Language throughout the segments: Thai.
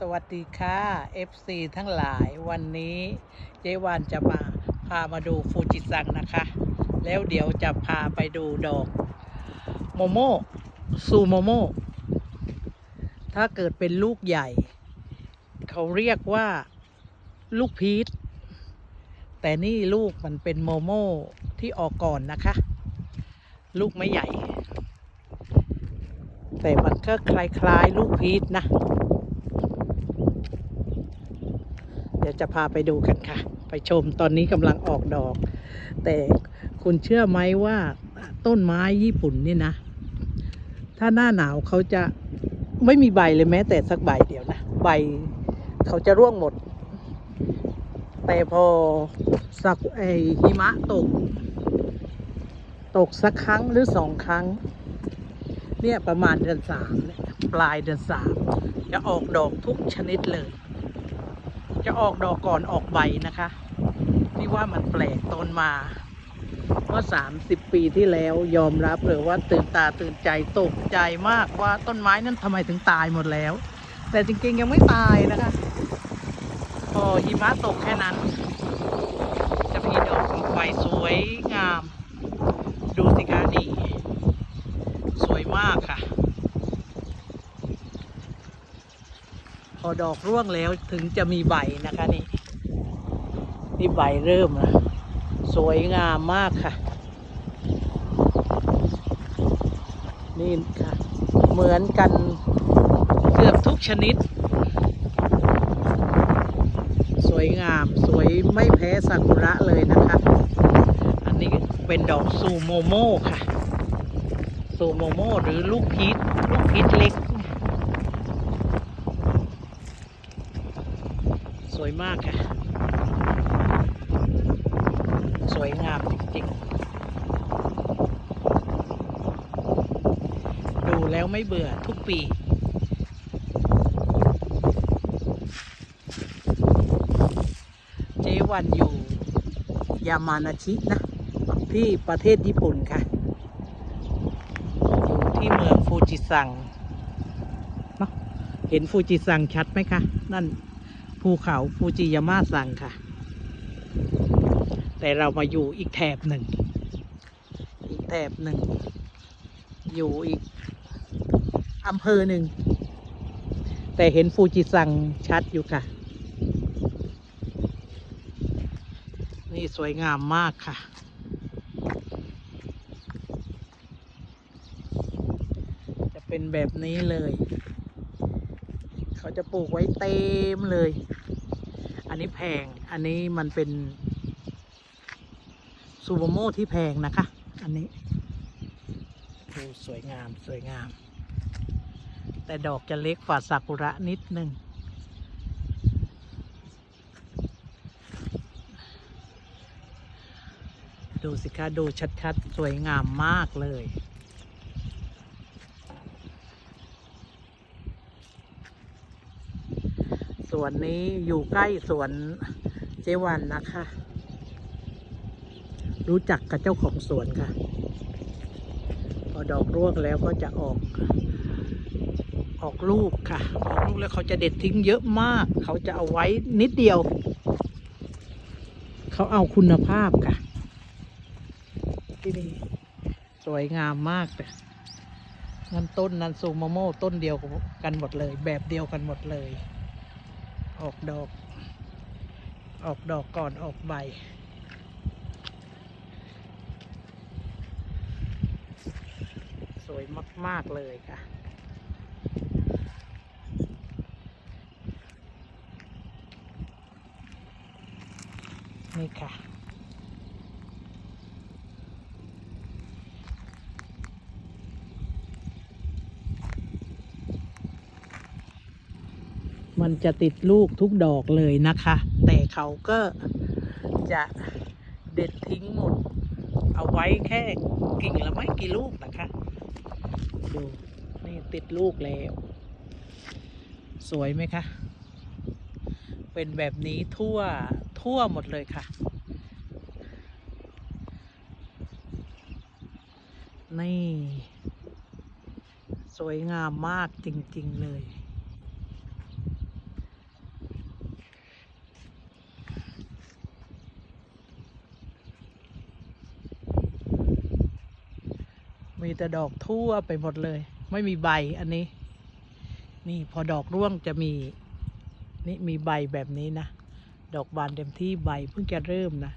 สวัสดีค่ะ FC ทั้งหลายวันนี้เจวานจะมาพามาดูฟูจิซังนะคะ แล้วเดี๋ยวจะพาไปดูดอกโมโมซูโมโมถ้าเกิดเป็นลูกใหญ่ เขาเรียกว่าลูกพีชแต่นี่ลูกมันเป็นโมโมที่ออกก่อนนะคะ ลูกไม่ใหญ่ แต่มันก็คล้ายๆ ลูกพีชนะ เดี๋ยวจะพาไปดูกันค่ะ ไปชมตอนนี้กำลังออกดอก แต่คุณเชื่อไหมว่าต้นไม้ญี่ปุ่นนี่นะ ถ้าหน้าหนาวเขาจะไม่มีใบเลยแม้แต่สักใบเดียวนะ ใบเขาจะร่วงหมด แต่พอสักไอหิมะตก ตกสักครั้งหรือสองครั้ง เนี่ยประมาณเดือนสามปลายเดือนสามจะออกดอกทุกชนิดเลย จะออกดอกก่อนออกใบนะคะนี่ว่ามันแปลกตอนมาเมื่อสามสิบปีที่แล้วยอมรับเลยว่าตื่นตาตื่นใจตกใจมากว่าต้นไม้นั้นทำไมถึงตายหมดแล้ว แต่จริงๆยังไม่ตายนะคะพอหิมะตกแค่นั้น จะมีดอกออกใบสวยงาม ดูสิคะนี่ สวยมากค่ะ พ อดอกร่วงแล้วถึงจะมีใบนะคะนี่นี่ใบเริ่มแล้วสวยงามมากค่ะ นี่ค่ะ เหมือนกันเกือบทุกชนิด สวยงามสวยไม่แพ้ซากุระเลยนะคะ อันนี้เป็นดอกซูโมโม่ค่ะซูโมโม่หรือลูกพีชลูกพีชเล็ก สวยมากค่ะ สวยงามจริงๆ ดูแล้วไม่เบื่อทุกปีเจวันอยู่ยามานาชินะ ที่ประเทศญี่ปุ่นค่ะ อยู่ที่เมืองฟูจิซังเนอะเห็นฟูจิซังชัดไหมคะ นั่น ภูเขาฟูจิยาม่าซังค่ะ แต่เรามาอยู่อีกแถบหนึ่ง อีกแถบหนึ่ง อยู่อีกอำเภอหนึ่ง แต่เห็นฟูจิซังชัดอยู่ค่ะ นี่สวยงามมากค่ะจะเป็นแบบนี้เลย เขาจะปลูกไว้เต็มเลย อันนี้แพง อันนี้มันเป็นซูโมโมที่แพงนะคะ อันนี้ดูสวยงามสวยงาม แต่ดอกจะเล็กกว่าซากุระนิดนึงดูสิคะดูชัดๆ สวยงามมากเลย วนนี้อยู่ใกล้สวนเจวันนะคะ รู้จักกับเจ้าของสวนค่ะ พอดอกร่วงแล้วก็จะออก ออกลูกค่ะ ออกลูกแล้วเขาจะเด็ดทิ้งเยอะมาก เขาจะเอาไว้นิดเดียว เขาเอาคุณภาพค่ะ ที่นี่สวยงามมากเลยนั่นต้น นั้นซูโมโม่ต้นเดียวกันหมดเลย แบบเดียวกันหมดเลย ออกดอก ออกดอกก่อนออกใบ สวยมาก ๆ เลยค่ะนี่ค่ะ มันจะติดลูกทุกดอกเลยนะคะ แต่เขาก็จะเด็ดทิ้งหมด เอาไว้แค่กิ่งละไม่กี่ลูกนะคะ ดูนี่ติดลูกแล้ว สวยไหมคะ เป็นแบบนี้ทั่วทั่วหมดเลยค่ะ นี่ สวยงามมากจริง ๆ เลยีแต่ดอกทั่วไปหมดเลย ไม่มีใบอันนี้ นี่พอดอกร่วงจะมี นี่มีใบแบบนี้นะ ดอกบานเต็มที่ใบเพิ่งจะเริ่มนะ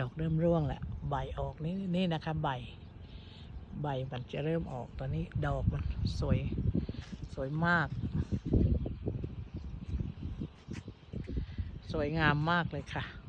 ดอกเริ่มร่วงแหละใบออกนี่นี่นะคะใบ ใบมันจะเริ่มออกตอนนี้ดอกมันสวยสวยมาก สวยงามมากเลยค่ะ